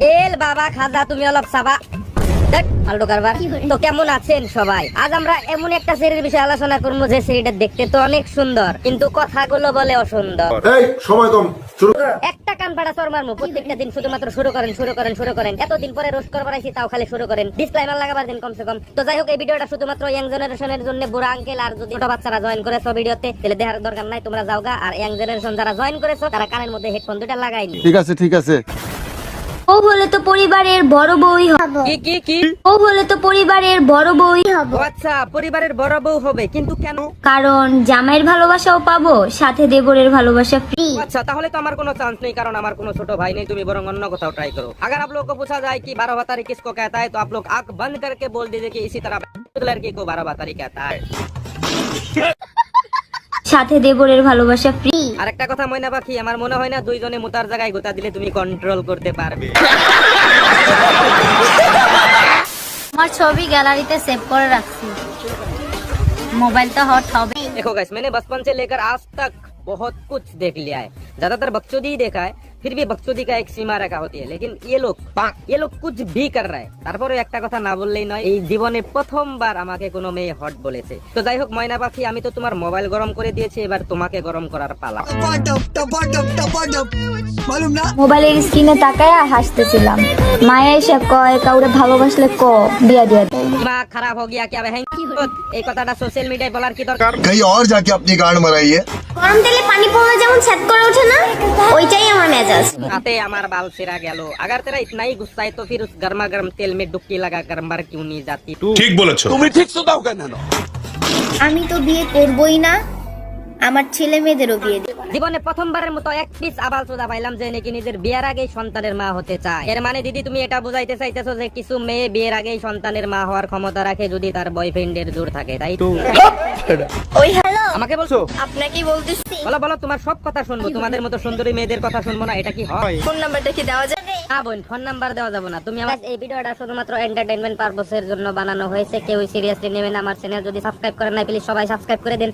এল বাবা খাজা তুমি অলপ সাবা দেখ, কারবার তো কেমন আছেন সবাই? আজ আমরা এমন একটা সিরির বিষয়ে আলোচনা করব যে সিরিটা দেখতে তো অনেক সুন্দর কিন্তু কথাগুলো বলে অসুন্দর। এই সময় কম শুরু। একটা কান পাড়া চর মারমু প্রত্যেকটা দিন শুধুমাত্র শুরু করেন শুরু করেন শুরু করেন। এতদিন পরে রোস্ট করবার আইছি তাও খালি শুরু করেন। ডিসক্লাইমার লাগাবার দিন কমসে কম। তো যাই হোক এই ভিডিওটা শুধুমাত্র ইয়াং জেনারেশনের জন্য বুড়া আঙ্কেল আর যদি ছোট বাচ্চারা জয়েন করেছ ভিডিওতে তাহলে দেখার দরকার নাই তোমরা যাওগা আর ইয়াং জেনারেশন যারা জয়েন করেছ তারা কানের মধ্যে হেডফোন দুটা লাগাইনি ঠিক আছে ঠিক আছে। ও বলে তো পরিবারের বড় বউই হবে। কি কি কি? ও বলে তো পরিবারের বড় বউই হবে। আচ্ছা পরিবারের বড় বউ হবে কিন্তু কেন? কারণ জামাইয়ের ভালোবাসাও পাবো সাথে দেবরের ভালোবাসা ফ্রি আচ্ছা তাহলে তো আমার কোনো চান্স নেই কারণ আমার কোনো ছোট ভাই নেই তুমি বরং অন্য কোথাও ট্রাই করো। अगर आप लोगों को पूछा जाए कि 12 তারিখ किसको कहता है तो आप लोग आंख बंद करके बोल दीजिए कि इसी तरह लड़की को 12 तारीख कहता है সাথে দেবরের ভালোবাসা ফ্রি আর একটা কথা ময়না পাখি আমার মনে হয় না দুইজনে মোতার জায়গায় গোতা দিলে তুমি কন্ট্রোল করতে পারবে আমার ছবি গ্যালারিতে সেভ করে রাখছি মোবাইলটা হট হবে देखो गाइस मैंने बचपन से लेकर आज तक बहुत कुछ देख लिया है ज्यादातर बकचोदी ही देखा है फिर भी बकचोदी का एक सीमा रेखा होती है लेकिन ये लोग ये लोग कुछ भी कर रहा है তারপরে একটা কথা না বললেই নয় এই জীবনে প্রথমবার আমাকে কোনো মেয়ে হট বলেছে তো যাই হোক ময়না পাখি আমি তো তোমার মোবাইল গরম করে দিয়েছি এবার তোমাকে গরম করার পালা মোবাইলের স্ক্রিনে তাকায় হাসতেছিলাম মায়া এসে কয় কাউরে ভালোবাসলে ক বিয়া দিয়া দে দিমাগ খারাপ হয়ে গিয়া কি আবে হ্যাঁ এই কথাটা সোশ্যাল মিডিয়ায় বলার কি দরকার कहीं और जाके अपनी गांड मराइए গরম তেলে পানি পড়লে যেমন ছ্যাদ করে ওঠে না ওইটাই আমার মেজাজ आते हमारा बाल सिरा गया अगर तेरा इतना ही गुस्सा है तो फिर उस गर्मा गर्म तेल में डुबकी लगा कर मर क्यों नहीं जाती ঠিক বলেছো আমি তো বিয়ে করবই না আমার ছেলে মেয়েদেরও বিয়ে দেব জীবনে প্রথমবারের মতো এক পিস আবাল চোদা পাইলাম যে নাকি নিজের বিয়ের আগেই সন্তানের মা হতে চায় এর মানে দিদি তুমি এটা বুঝাইতে চাইতেছো যে কিছু মেয়ে বিয়ের আগেই সন্তানের মা হওয়ার ক্ষমতা রাখে যদি তার বয়ফ্রেন্ডের দূর থাকে তাই তো ওই হ্যালো আমাকে বলছো? আপনাকে বলতেছি। বলো বলো তোমার সব কথা শুনব। তোমাদের মতো সুন্দরী মেয়েদের কথা শুনব না এটা কি হয়? ফোন নাম্বারটা কি দেওয়া যাবে না বোন ফোন নাম্বার দেওয়া যাবে না। তুমি আমার এই ভিডিওটা শুধুমাত্র এন্টারটেইনমেন্ট পারপোসের জন্য বানানো হয়েছে। কেউ সিরিয়াসলি নেবেন আমার চ্যানেল যদি সাবস্ক্রাইব করেন না প্লিজ সবাই সাবস্ক্রাইব করে দেন।